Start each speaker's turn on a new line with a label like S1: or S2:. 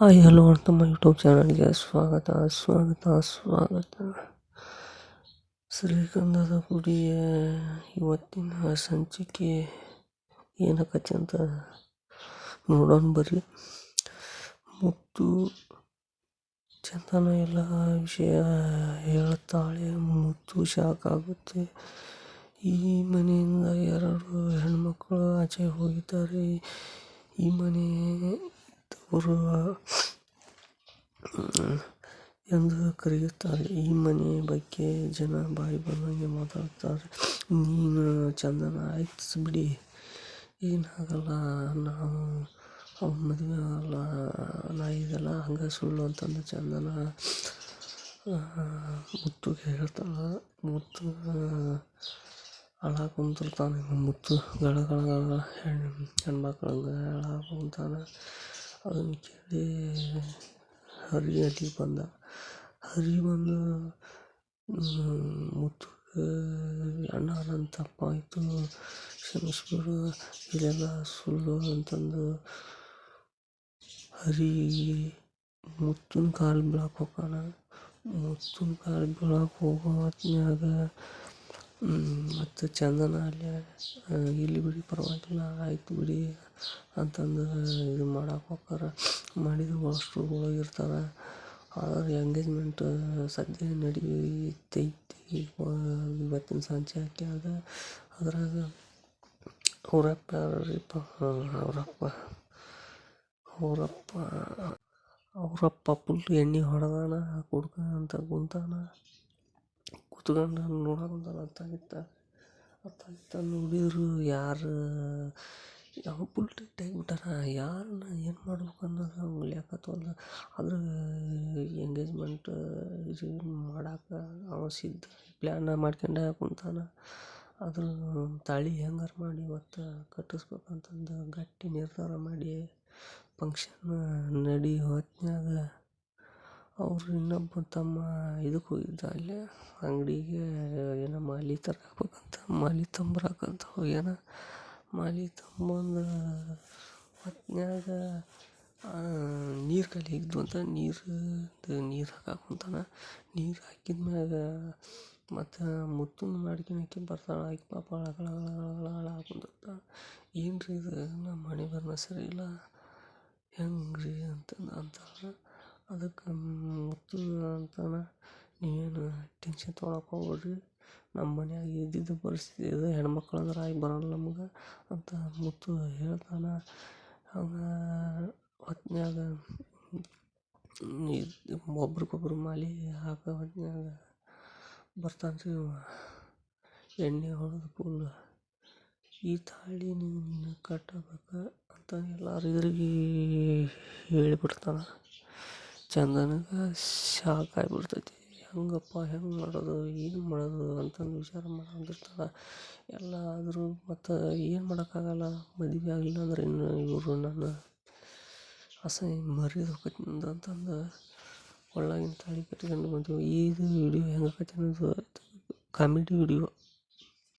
S1: Hi, hello ತಮ್ಮ YouTube ಚಾನಲ್ಗೆ ಸ್ವಾಗತ ಸ್ವಾಗತ ಸ್ವಾಗತ. ಶ್ರೀಗಂಧದ ಗುಡಿಯ ಇವತ್ತಿನ ಸಂಚಿಕೆ ಏನಕತಿ ಅಂತ ನೋಡೋಣ, ಬರ್ರಿ. ಮುತ್ತು ಚಂದನ ಎಲ್ಲ ವಿಷಯ ಹೇಳ್ತಾಳೆ, ಮುತ್ತು ಶಾಕ್ ಆಗುತ್ತೆ. ಈ ಮನೆಯಿಂದ ಎರಡು ಹೆಣ್ಮಕ್ಳು ಆಚೆ ಹೋಗಿದ್ದಾರೆ. ಈ ಮನೆ ಇದ್ದವರು ಎಂದು ಕರೆಯುತ್ತಾರೆ. ಈ ಮನೆ ಬಗ್ಗೆ ಜನ ಬಾಯಿ ಬಂದಂಗೆ ಮಾತಾಡ್ತಾರೆ ನೀನು ಚಂದನ, ಆಯ್ತು ಬಿಡಿ. ಏನಾಗಲ್ಲ, ನಾವು ಅವ್ನ ಮದುವೆ ಆಗಲ್ಲ ನಾ ಇದೆಲ್ಲ ಹಂಗೆ ಸುಳ್ಳು ಅಂತಂದು ಚಂದನ ಮುತ್ತುಗೆ ಹೇಳ್ತಾಳೆ. ಮುತ್ತು ಅಳ ಕುಂತಿರ್ತಾನೆ. ಮುತ್ತು ಗಳ ಗಳ ಗಳ ಹೆಣ್ಣು ಹೆಣ್ಮಕ್ಳಂಗೆ ಅಳಾಕ ಕುಂತಾನೆ. ಅದನ್ನು ಕೇಳಿ ಹರಿ ಅಲ್ಲಿಗೆ ಬಂದ. ಹರಿ ಬಂದು ಮುತ್ತು ಅಣ್ಣ ನನ್ನ ತಪ್ಪಾಯಿತು ಕ್ಷಮಿಸ್ಬಿಡು ಇದೆಲ್ಲ ಸುಳ್ಳು ಅಂತಂದು ಹರಿ ಮುತ್ತಿನ ಕಾಲು ಬೀಳಕ್ಕೆ ಹೋಗಾನ ಮುತ್ತಿನ ಕಾಲು ಬೀಳಕ್ಕೆ ಹೋಗೋ ಹೊತ್ನ್ಯಾಗ ಮತ್ತು ಚಂದನ ಅಲ್ಲಿ ಇಲ್ಲಿ ಬಿಡಿ, ಪರವಾಗಿಲ್ಲ, ಆಯ್ತು ಬಿಡಿ ಅಂತಂದು ಇದು ಮಾಡಕ್ಕೆ ಹೋಗಾರ ಮಾಡಿದ ಅಷ್ಟ್ರು ಒಳಗಿರ್ತಾರೆ ಆದ್ರೆ ಎಂಗೇಜ್ಮೆಂಟ್ ಸದ್ಯ ನಡಿತೈತಿ. ಇವತ್ತಿನ ಸಂಜೆ ಆಗ ಅದ್ರಾಗ ಅವರಪ್ಪ ಯಾರೀಪ್ಪ ಅವರಪ್ಪ. ಅವರಪ್ಪ ಅವರಪ್ಪ ಫುಲ್ ಎಣ್ಣೆ ಹೊಡೆದಾನ ಕುಡ್ಕೊಂತ ಕುಂತಾನ. ಕೂತ್ಕೊಂಡು ಅತ್ತ ಇತ್ತ ಅತ್ತಾಗಿತ್ತ ಅತ್ತಾಗಿತ್ತ ನೋಡಿದ್ರು ಯಾರು, ಯಾವ ಫುಲ್ ಟೈಟ್ ಆಗಿಬಿಟ್ಟಾರ ಯಾರನ್ನ ಏನು ಮಾಡ್ಬೇಕು ಅನ್ನೋದು ಉಳಿಯಾಕತ್ತವಲ್ಲ ಅದ್ರ ಎಂಗೇಜ್ಮೆಂಟ್ ಇದು ಮಾಡಾಕ ಅವ ಸಿದ್ಧ ಪ್ಲ್ಯಾನ ಮಾಡ್ಕೊಂಡ ಕುಂತಾನ. ಅದ್ರ ತಾಳಿ ಹೆಂಗಾರು ಮಾಡಿ ಇವತ್ತು ಕಟ್ಟಿಸ್ಬೇಕಂತಂದು ಗಟ್ಟಿ ನಿರ್ಧಾರ ಮಾಡಿ ಫಂಕ್ಷನ್ ನಡಿ ಹೊತ್ನ್ಯಾಗ ಅವ್ರು ಇನ್ನೊಬ್ಬ ತಮ್ಮ ಇದಕ್ಕೆ ಹೋಗಿದ್ದ ಅಲ್ಲೇ ಅಂಗಡಿಗೆ ಏನೋ ಮಾಲೆ ತರಬೇಕಂತ ಮಾಲೆ ತಂಬರಕಂತ ಹೋಗ್ಯಾನ ಮಾಲೆ ತಂಬಂದು ಹೊತ್ನ್ಯಾಗ ನೀರು ಖಾಲಿ ಆಗಿದ್ವು ಅಂತ ನೀರು ನೀರು ಹಾಕಕ್ಕೆ ನೀರು ಹಾಕಿದ ಮ್ಯಾಗ ಮತ್ತು ಮುತ್ತುನ ಮಾಡ್ಕೊಳಕ್ಕೆ ಬರ್ತಾಳೆ, ಆಕಿ ಪಾಪ ಹಳಗಳ ಅಳಾಕ ಏನು ರೀ ಇದು, ನಮ್ಮ ಬರ್ನ ಸರಿ ಇಲ್ಲ ಹೆಂಗೆ ರೀ ಅಂತಂದು ಅಂತಾಳೆ. ಅದಕ್ಕೆ ಮುತ್ತು ಅಂತಾನೆ ನೀವೇನು ಟೆನ್ಷನ್ ತೊಗೊಳಕ್ಕೆ ಹೋಗ್ಬೇಡ್ರಿ. ನಮ್ಮ ಮನ್ಯಾಗ ಇದ್ದಿದ್ದು ಪರಿಸ್ಥಿತಿ ಇದು, ಹೆಣ್ಮಕ್ಳು ಅಂದ್ರೆ ಆಗಿ ಬರಲ್ಲ ನಮ್ಗೆ ಅಂತ ಮುತ್ತು ಹೇಳ್ತಾನೆ. ಹಂಗೆ ಹೊತ್ನ್ಯಾಗ ಒಬ್ರಿಗೊಬ್ರು ಮಾಲಿ ಹಾಕೋ ಹೊತ್ನ್ಯಾಗ ಬರ್ತಾನೆ ರೀ ಇವ. ಎಣ್ಣೆ ಹೊಡೆದು ಫುಲ್ ಈ ತಾಳಿ ನೀನು ಕಟ್ಟಬೇಕು? ಅಂತ ಹೇಳಿ ಹೇಳಿಬಿಡ್ತಾನೆ. ಚಂದನ್ಗೆ ಶಾಕ್ ಆಗಿಬಿಡ್ತೈತಿ ಹೆಂಗಪ್ಪ, ಹೆಂಗೆ ಮಾಡೋದು, ಏನು ಮಾಡೋದು ಅಂತಂದು ವಿಚಾರ ಮಾಡಂದಿರ್ತಾಳೆ ಎಲ್ಲ ಆದರೂ ಮತ್ತು ಏನು ಮಾಡೋಕ್ಕಾಗಲ್ಲ, ಮದುವೆ ಆಗಲಿಲ್ಲ ಅಂದ್ರೆ ಇನ್ನು ಇವರು ನನ್ನ ಅಸಹ್ಯ ಮರ್ಯಾದೆ ಹೋಕೈತಿ ನಂದು ಅಂತಂದು ಒಳ್ಳಾಗಿನ ತಾಳಿ ಕಟ್ಕೊಂಡು ಬಂದೆವು. ಇದು ವಿಡಿಯೋ ಹೆಂಗಾಕೈತಿ ಅನ್ನೋದು ಕಾಮಿಡಿ ವಿಡಿಯೋ